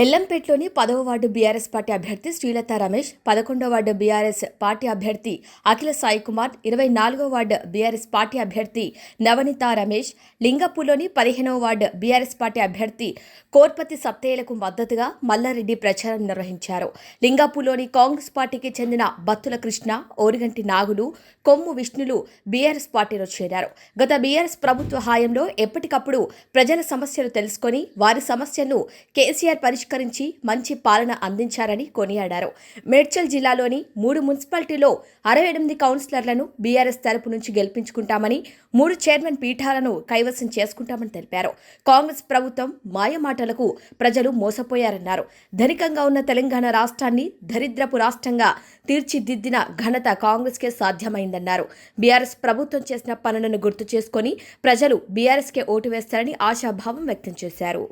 ఎల్లంపేటలోని పదవ ward BRS party అభ్యర్థి శ్రీలత రమేష్ పదకొండవ వార్డు బీఆర్ఎస్ పార్టీ అభ్యర్థి అఖిల సాయి కుమార్ ఇరవై నాలుగో వార్డు బీఆర్ఎస్ పార్టీ అభ్యర్థి నవనీత రమేష్ లింగపూర్లోని పదిహేనవ వార్డు బీఆర్ఎస్ పార్టీ అభ్యర్థి కోర్పతి సత్తయ్యలకు మద్దతుగా మల్లారెడ్డి ప్రచారం నిర్వహించారు. లింగపూర్లోని కాంగ్రెస్ పార్టీకి చెందిన బత్తుల కృష్ణ ఓరిగంటి నాగులు కొమ్ము విష్ణులు బీఆర్ఎస్ పార్టీలో చేరారు. గత బీఆర్ఎస్ ప్రభుత్వ హాయంలో ఎప్పటికప్పుడు ప్రజల సమస్యలు తెలుసుకొని వారి సమస్యను కేసీఆర్ పరిష్కరించి మంచి పాలన అందించారని కొనియాడారు. మేడ్చల్ జిల్లాలోని మూడు మున్సిపాలిటీలో అరవై ఎనిమిది కౌన్సిలర్లను బీఆర్ఎస్ తరపు నుంచి గెలిపించుకుంటామని మూడు చైర్మన్ పీఠాలను కైవసం చేసుకుంటామని తెలిపారు. కాంగ్రెస్ ప్రభుత్వం మాయమాటలకు ప్రజలు మోసపోయారన్నారు. ధనికంగా ఉన్న తెలంగాణ రాష్ట్రాన్ని దరిద్రపు రాష్ట్రంగా తీర్చిదిద్దిన ఘనత కాంగ్రెస్కే సాధ్యమైందన్నారు. బీఆర్ఎస్ ప్రభుత్వం చేసిన పనులను గుర్తు చేసుకొని ప్రజలు బీఆర్ఎస్కే ఓటు వేస్తారని ఆశాభావం వ్యక్తం చేశారు.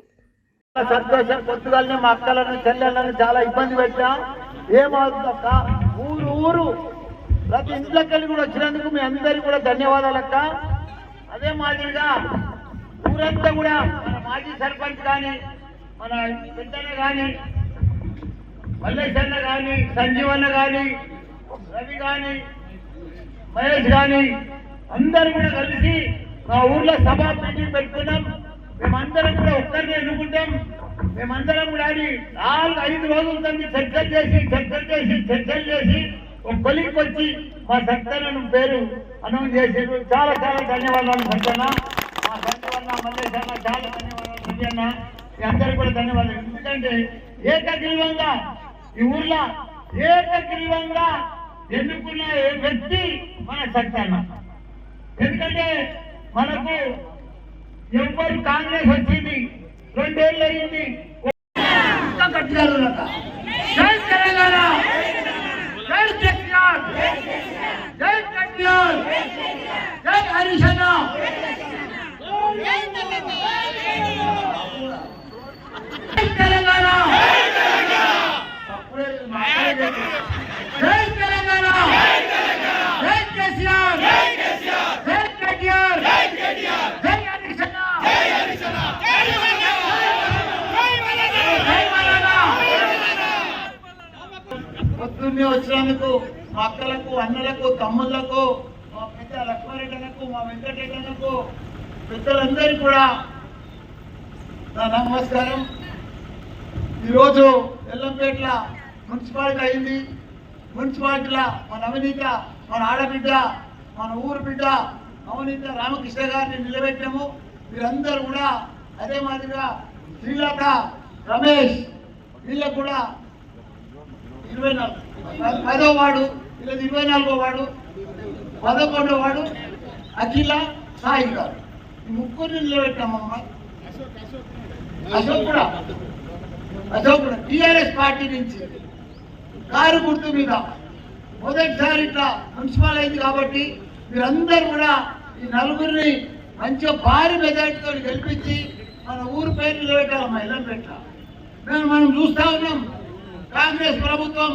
సంతోషం పొద్దుగాలని మా అక్కలను చెల్లెళ్ళని చాలా ఇబ్బంది పెట్టా. ఏమవుతుందక్క ఊరు ఊరు. ప్రతి ఇంట్లోకి వెళ్ళి కూడా వచ్చినందుకు మీ అందరికీ కూడా ధన్యవాదాలు అక్క. అదే మాదిరిగా ఊరంతా కూడా మన మాజీ సర్పంచ్ కానీ మన పెద్దన్న కానీ మల్లేశన్న కానీ సంజీవన్న కానీ రవి కానీ మహేష్ కానీ అందరు కూడా కలిసి మా ఊర్లో సభా మీటింగ్ పెట్టుకున్నాం. మేమందరం కూడా ఒక్కరిని ఎన్నుకుంటాం. మేమందరం కూడా అది నాలుగు ఐదు రోజుల నుంచి చర్చలు చేసి చర్చలు చేసి చర్చలు చేసి ఒక కొలికి వచ్చి మా సత్యనను పేరు అనౌన్స్ చేసారు. చాలా చాలా ధన్యవాదాలు సత్యన్న. మా సత్యవన్న మల్లేశన్న చాలా ధన్యవాదాలు సత్యన్న. మీ అందరికీ కూడా ధన్యవాదాలు. ఎందుకంటే ఏకగ్రీవంగా ఈ ఊర్లో ఏకగ్రీవంగా ఎన్నుకున్న వ్యక్తి మన సత్యన్న. ఎందుకంటే మనకు ఎవ్వరు కాంగ్రెస్ వచ్చింది రెండేళ్ళు అయింది ఒక్క కట్టారు లెక్క. జై తెలంగాణ జై కేసీఆర్ జై కేటీఆర్ జై హరీష్ పొద్దున్నే వచ్చినందుకు మా అక్కలకు అన్నలకు తమ్ముళ్ళకు మా పెద్ద లక్ష్మారెడ్డలకు మా వెంకటరెడ్డలకు పెద్దలందరికీ కూడా నా నమస్కారం. ఈరోజు ఎల్లంపేట్ల మున్సిపాలిటీ అయింది. మున్సిపాలిటీలో మన అవినీత మన ఆడబిడ్డ మన ఊరు బిడ్డ అవినీత రామకృష్ణ గారిని నిలబెట్టాము. మీరందరూ కూడా అదే మాదిరిగా శ్రీలత రమేష్ వీళ్ళకు కూడా ఇరవై నాలుగు. పదో వాడు ఇలా ఇరవై నాలుగో వాడు పదకొండో వాడు అఖిల సాయి గారు. ఈ ముగ్గురిని నిలబెట్టామమ్మా. అశోక్ కూడా. అశోక్ కూడా. టిఆర్ఎస్ పార్టీ నుంచి కారు గుర్తు మీద మొదటిసారి ఇట్లా మున్సిపల్ అయింది కాబట్టి మీరందరూ కూడా ఈ నలుగురిని మంచిగా భారీ మెజార్టీతో గెలిపించి మన ఊరు పేరు నిలబెట్టాలమ్మా ఇళ్ళని పెట్టాలి మేము మనం చూస్తా ఉన్నాం. కాంగ్రెస్ ప్రభుత్వం